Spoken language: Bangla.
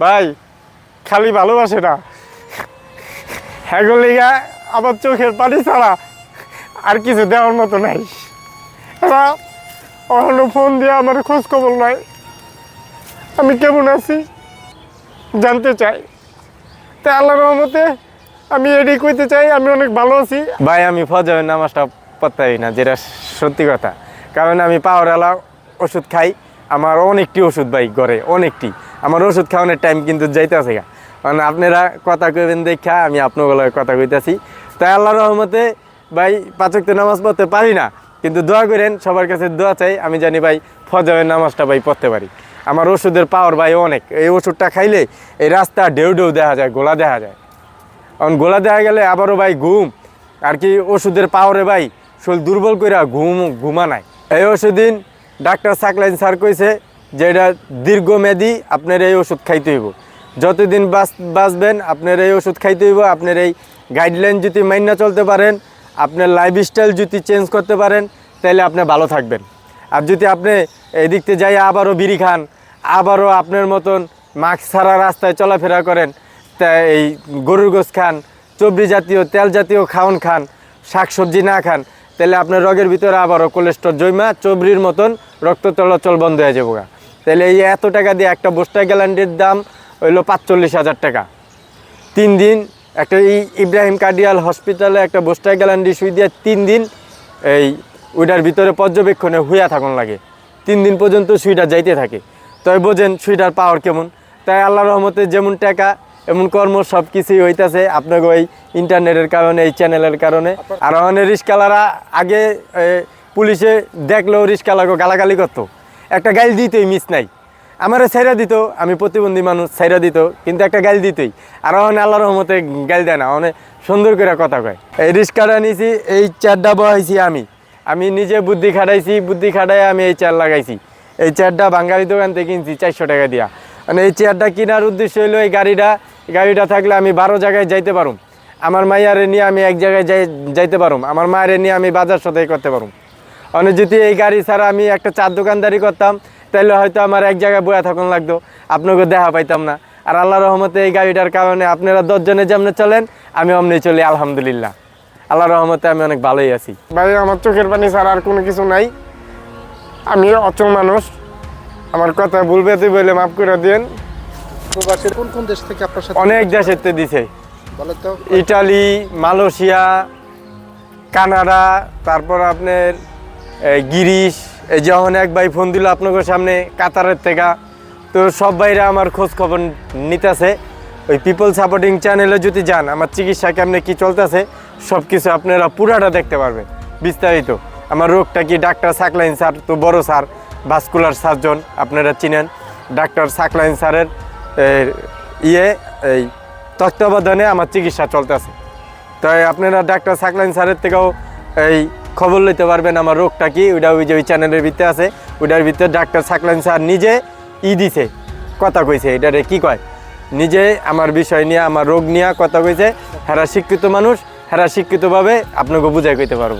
ভাই, খালি ভালোবাসে না। হ্যাগলিগা আমার চোখের পানি ছাড়া আর কিছু দেওয়ার মতো নাই। অন্য ফোন দিয়ে আমার খোঁজ খবর নয়। আমি কেমন আছি জানতে চাই। তাই আল্লাহ রহমতে আমি এডি কইতে চাই, আমি অনেক ভালো আছি। ভাই, আমি ফজরের নামাজটা পড়তাই না, যেটা সত্যি কথা। কারণ আমি পাওয়ার পাওয়ারওয়ালা ওষুধ খাই, আমার অনেকটি ওষুধ ভাই, ঘরে অনেকটি। আমার ওষুধ খাওয়ানোর টাইম কিন্তু যাইতেছে গা। কারণ আপনারা কথা কইবেন দেখা, আমি আপনাগুলো কথা কইতাছি। তাই আল্লাহ রহমতে ভাই পাচকতে নামাজ পড়তে পারি না, কিন্তু দোয়া করেন, সবার কাছে দোয়া চাই। আমি জানি ভাই, ফজরের নামাজটা ভাই পড়তে পারি। আমার ওষুধের পাওয়ার ভাই অনেক। এই ওষুধটা খাইলে এই রাস্তা ঢেউ ঢেউ দেখা যায়, গোলা দেখা যায়। কারণ গোলা দেখা গেলে আবারও ভাই ঘুম। আর কি ওষুধের পাওয়ারে ভাই, শরীর দুর্বল করে ঘুম, ঘুমা নাই। এই ওষুধ দিন ডাক্তার সাকলাইন স্যার কইছে যে এটা দীর্ঘমেয়াদী আপনার এই ওষুধ খাইতে হইব যতদিন বাঁচ, বাঁচবেন, আপনার এই ওষুধ খাইতে হইব, আপনার এই গাইডলাইন যদি মাইনা চলতে পারেন, আপনার লাইফস্টাইল যদি চেঞ্জ করতে পারেন তাহলে আপনি ভালো থাকবেন আর যদি আপনি এদিক থেকে যাই আবারও বিড়ি খান, আবারও আপনার মতন মাস্ক ছাড়া রাস্তায় চলাফেরা করেন, তা এই গরুর গোস খান চবরি জাতীয়, তেল জাতীয় খাওয়ান খান, শাকসবজি না খান তাহলে আপনার রোগের ভিতরে আবারও কোলেস্ট্রল জৈমা চবরির মতন রক্ত চলাচল বন্ধ হয়ে যাব। তাহলে এই এত টাকা দিয়ে একটা বস্তা গ্যালান্ডির দাম হইল পাঁচচল্লিশ হাজার টাকা। তিন দিন একটা এই ইব্রাহিম কার্ডিয়াল হসপিটালে একটা বস্তা গ্যালান্ডি শুই দিয়ে তিন দিন এই ওইটার ভিতরে পর্যবেক্ষণে হুইয়া থাকুন লাগে। তিন দিন পর্যন্ত সুইটা যাইতে থাকে। তাই বোঝেন সুইটার পাওয়ার কেমন? তাই আল্লাহ রহমতে যেমন টাকা, এমন কর্ম সব কিছুই হইতাছে আপনাকে ওই ইন্টারনেটের কারণে, এই চ্যানেলের কারণে। আর অনেক রিস্কালারা আগে পুলিশে দেখলেও রিস্কালাকে গালাগালি করতো। একটা গাইল দিতেই মিস নাই। আমারে সাইরা দিত, আমি প্রতিবন্ধী মানুষ সাইরা দিত, কিন্তু একটা গাইল দিতই। আর অনেক আল্লাহ রহমতে গাইল দেয় না অনেক সুন্দর করে কথা কয়। এই রিস্কাটা নিছি, এই চেয়ারটা বহাইছি আমি। আমি নিজে বুদ্ধি খাটাইছি, বুদ্ধি খাটাই আমি এই চেয়ার লাগাইছি। এই চেয়ারটা বাঙালি দোকান থেকে কিনছি, চারশো টাকা দিয়া। মানে এই চেয়ারটা কেনার উদ্দেশ্য হলো এই গাড়িটা গাড়িটা থাকলে আমি বারো জায়গায় যাইতে পারুম। আমার মাইয়ারে নিয়ে আমি এক জায়গায় যাই, যাইতে পারুম। আমার মায়ের নিয়ে আমি বাজার সদাই করতে পারুম। অনেক যদি এই গাড়ি ছাড়া আমি একটা চার দোকানদারি করতাম তাহলে হয়তো আমার এক জায়গায় বয়া থাকুন লাগতো। আপনাকে দেখা পাইতাম না। আর আল্লাহ রহমতে এই গাড়িটার কারণে আপনারা দশজনে যেমনি চলেন আমি অমনি চলি আলহামদুলিল্লাহ। আল্লাহ রহমতে আমি অনেক ভালোই আছি। ভাই আমার চোখের পানি ছাড়া আর কোনো কিছু নাই। আমি অচল মানুষ। আমার কথা ভুলবে তুই বলে মাফ করে দিন কোন কোন দেশ থেকে আপনার সাথে অনেক দেশের তে দিছে। ইটালি মালয়েশিয়া কানাডা তারপর আপনার গিরিশ যখন এক ভাই ফোন দিল আপনাদের সামনে কাতারের থেকে, তো সব ভাইরা আমার খোঁজ খবর নিতেছে। ওই পিপল সাপোর্টিং চ্যানেলে যদি যান, আমার চিকিৎসা কেমনে কি চলতেছে সব কিছু আপনারা পুরাটা দেখতে পারবেন, বিস্তারিত। আমার রোগটা কি ডাক্তার সাকলাইন স্যার, তো বড় স্যার, ভাস্কুলার সার্জন, আপনারা চিনেন। ডাক্তার সাকলাইন স্যারের ইয়ে এই তত্ত্বাবধানে আমার চিকিৎসা চলতেছে। তাই আপনারা ডাক্তার সাকলাইন স্যারের থেকেও এই খবর লইতে পারবেন আমার রোগটা কি, ওইটা ওই যে ওই চ্যানেলের ভিতরে আছে, ওইটার ভিতরে ডাক্তার সাকলান স্যার নিজে ই দিছে, কথা কইছে, এটারে কি কয়? নিজে আমার বিষয় নিয়ে, আমার রোগ নিয়ে কথা কইছে, হেরা শিক্ষিত মানুষ, হেরা শিক্ষিতভাবে আপনাকে বুঝাই কইতে পারব।